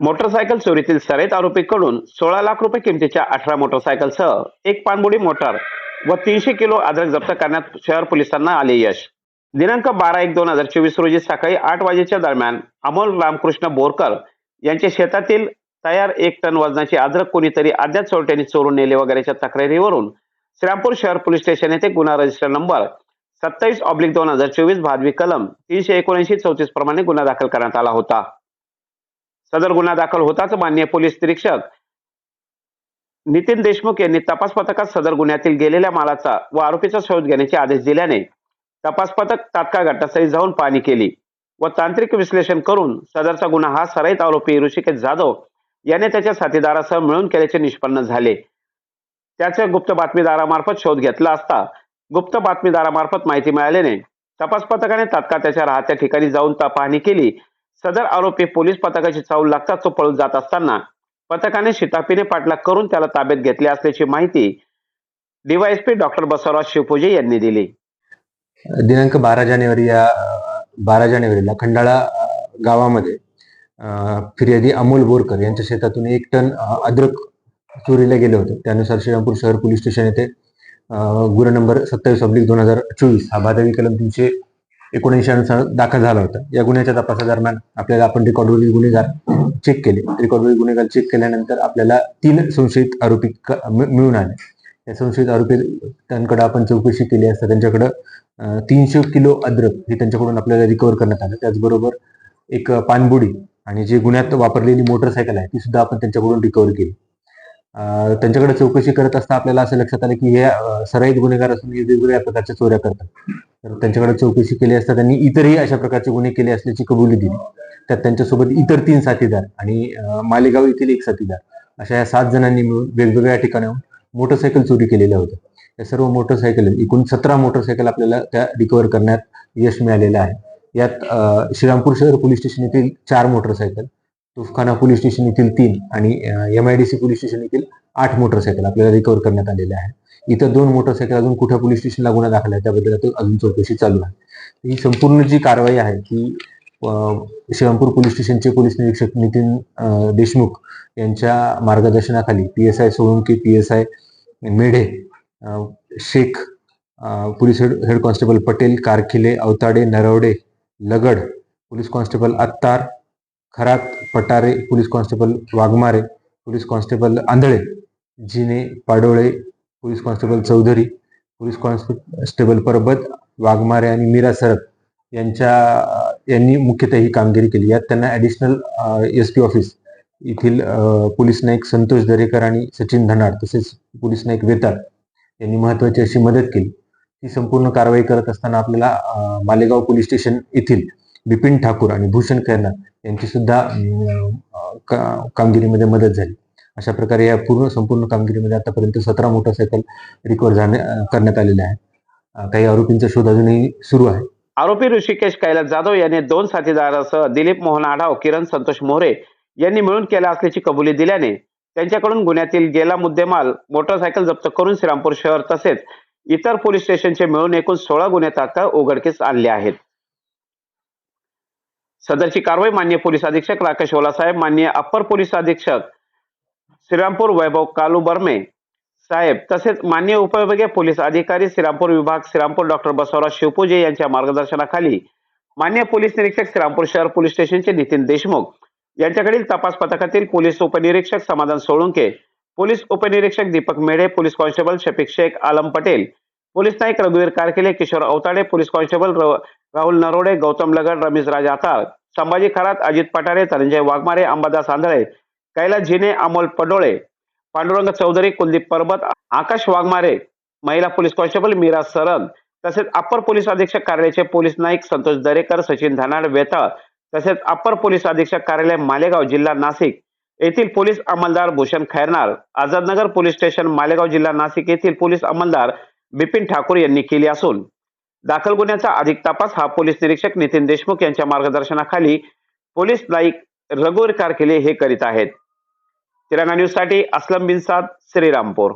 Motorcycle चोरीतील सरेत आरोपीकडून सोळा लाख रुपये किमतीच्या अठरा मोटरसायकलसह एक पाणबुडी मोटार व तीनशे किलो आदरक जप्त करण्यात शहर पोलिसांना आले यश. दिनांक बारा एक दोन हजार चोवीस रोजी सकाळी आठ वाजेच्या दरम्यान अमोल रामकृष्ण बोरकर यांच्या शेतातील तयार एक टन वजनाची आदरक कोणीतरी अज्ञात चोरट्यांनी चोरून नेले वगैरेच्या तक्रारीवरून श्रीरामपूर शहर पोलीस स्टेशन येथे गुन्हा रजिस्टर नंबर सत्तावीस ऑब्लिक दोन हजार चोवीस भादवी कलम तीनशे एकोणऐंशी चौतीस प्रमाणे गुन्हा दाखल करण्यात आला होता. सदर गुन्हा दाखल होताच मान्य पोलीस निरीक्षक नितीन देशमुख यांनी तपास पथकात सदर गुन्ह्यातील गेलेल्या मालाचा व आरोपीचा शोध घेण्याचे आदेश दिल्याने तपास पथक तात्काळ घटनास्थळी जाऊन पाहणी केली व तांत्रिक विश्लेषण करून सदरचा गुन्हा हा सराईत आरोपी ऋषिकेश जाधव याने त्याच्या साथीदारासह मिळून केल्याचे निष्पन्न झाले. त्याच्या गुप्त बातमीदारामार्फत शोध घेतला असता गुप्त बातमीदारामार्फत माहिती मिळाल्याने तपास पथकाने तात्काळ त्याच्या राहत्या ठिकाणी जाऊन पाहणी केली सदर आरोपी पोलीस पथकाची चावल लागताच तो पळून जात असताना पथकाने शिताफीने पाठलाग करून त्याला ताब्यात घेतले असल्याची माहिती डीवायएसपी डॉक्टर बसवराज शिवपूजे यांनी दिली. दिनांक बारा जानेवारी या बारा जानेवारीला खंडाळा गावामध्ये फिर्यादी अमोल बोरकर यांच्या शेतातून एक टन अद्रक चोरीला गेले होते. त्यानुसार श्रीरामपूर शहर पोलीस स्टेशन येथे अ, गुन्हा नंबर सत्तावीस अब्लिक दोन हजार चोवीस हा भादवी कलम तीनशे एकोणऐंशी अनुसार दाखल झाला होता. या गुन्ह्याच्या तपासादरम्यान आपल्याला आपण रेकॉर्डवरील गुन्हेगार चेक केले. रेकॉर्डवरील गुन्हेगार चेक केल्यानंतर आपल्याला तीन संशयित आरोपी मिळून आले. या संशयित आरोपी त्यांकडे आपण चौकशी केली असता त्यांच्याकडं तीनशे किलो अद्रक हे त्यांच्याकडून आपल्याला रिकवर करण्यात आलं. त्याचबरोबर एक पानबुडी आणि जे गुन्ह्यात वापरलेली मोटरसायकल आहे ती सुद्धा आपण त्यांच्याकडून रिकवर केली. त्यांच्याकडे चौकशी करत असता आपल्याला असं लक्षात आलं की हे सराईत गुन्हेगार असून हे वेगवेगळ्या प्रकारच्या चोऱ्या करतात. तर त्यांच्याकडे चौकशी केली असता त्यांनी इतरही अशा प्रकारचे गुन्हे केले असल्याची कबुली दिली. त्यात त्यांच्यासोबत इतर तीन साथीदार आणि मालेगाव येथील एक साथीदार अशा या सात जणांनी मिळून वेगवेगळ्या ठिकाणाहून मोटरसायकल चोरी केलेल्या होत्या. या सर्व मोटरसायकल एकूण सतरा मोटरसायकल आपल्याला त्या रिकवर करण्यात यश मिळालेलं आहे. यात श्रीरामपूर शहर पोलीस स्टेशन येथील चार मोटरसायकल तुफखाना पोलीस स्टेशन येथील तीन आणि M I D C police station येथील आठ मोटरसायकल आपल्याला रिकवर करण्यात आलेल्या आहे इतर दोन मोटरसायकल अजून कुठं पोलीस स्टेशनला गुन्हा दाखल आहे त्याबद्दल आता अजून चौकशी चालू आहे. ही संपूर्ण जी कारवाई आहे ती शिवमपूर श्रीरामपूर पोलीस स्टेशनचे पोलीस निरीक्षक नितीन देशमुख यांच्या मार्गदर्शनाखाली P S I Solanki P S I Medhe Shaikh police head head constable Patel Karkhile Awtade Narwade Lagad police constable Attar Kharat Patare police constable Waghmare police constable Andhale Jine Padole police constable Chaudhari police constable Parbat Waghmare आणि मीरा सरत यांच्या यांनी मुख्यतः ही कामगिरी केली. यात त्यांना additional S P office येथील पोलीस नाईक संतोष दरेकर आणि सचिन धनाड तसेच पोलीस नाईक वेताळ यांनी महत्वाची अशी मदत केली. ही संपूर्ण कारवाई करत असताना आपल्याला मालेगाव पोलीस स्टेशन येथील बिपिन ठाकूर आणि भूषण खैरनार यांची सुद्धा का- कामगिरीमध्ये मदत झाली. अशा प्रकारे या पूर्ण संपूर्ण कामगिरीमध्ये आतापर्यंत सतरा मोटरसायकल रिकवर झाले करण्यात आलेल्या आहेत. काही आरोपींचा शोध अजूनही सुरू आहे. आरोपी ऋषिकेश कैलास जाधव यांनी दोन साथीदारासह दिलीप मोहन आढाव किरण संतोष मोरे यांनी मिळून केला असल्याची कबुली दिल्याने त्यांच्याकडून गुन्ह्यातील गेला मुद्देमाल मोटरसायकल जप्त करून श्रीरामपूर शहर तसेच इतर पोलीस स्टेशनचे मिळून एकूण सोळा गुन्हे तात्काळ उघडकीस आणले आहेत. सदरची कारवाई मान्य पोलीस अधीक्षक राकेश ओलासाहेब मान्य अप्पर पोलीस अधीक्षक श्रीरामपूर वैभव कालू बर्मे साहेब तसेच मान्य उपविभागीय पोलीस अधिकारी श्रीरामपूर विभाग श्रीरामपूर डॉक्टर बसवराज शिवपूजे यांच्या मार्गदर्शनाखाली मान्य पोलीस निरीक्षक श्रीरामपूर शहर पोलीस स्टेशनचे नितीन देशमुख यांच्याकडील तपास पथकातील पोलीस उपनिरीक्षक समाधान सोळुंके पोलीस उपनिरीक्षक Deepak Medhe police constable Shafiq Shaikh Alam Patel police naik रघुवीर कारकिले किशोर अवताडे पोलीस कॉन्स्टेबल राहुल नरोडे गौतम लगड रमेश राज आताळ संभाजी खरात अजित पठारे धनंजय वाघमारे अंबादास आंधळे कैला जिने अमोल पडोळे पांडुरंग चौधरी कुलदीप परबत आकाश वाघमारे महिला पोलीस कॉन्स्टेबल मीरा सरन तसेच अप्पर पोलीस अधीक्षक कार्यालयाचे पोलीस नाईक संतोष दरेकर सचिन धनाड वेताळ तसेच अप्पर पोलीस अधीक्षक कार्यालय मालेगाव जिल्हा नाशिक येथील पोलीस अंमलदार भूषण खैरनार आझादनगर पोलीस स्टेशन मालेगाव जिल्हा नाशिक येथील पोलीस अंमलदार बिपिन ठाकूर यांनी केली असून दाखल गुन्ह्याचा अधिक तपास हा पोलीस निरीक्षक नितीन देशमुख यांच्या मार्गदर्शनाखाली पोलीस नाईक रघुवीर कारकिले हे करीत आहेत. तिरंगा न्यूजसाठी असलम बिनसाद श्रीरामपूर.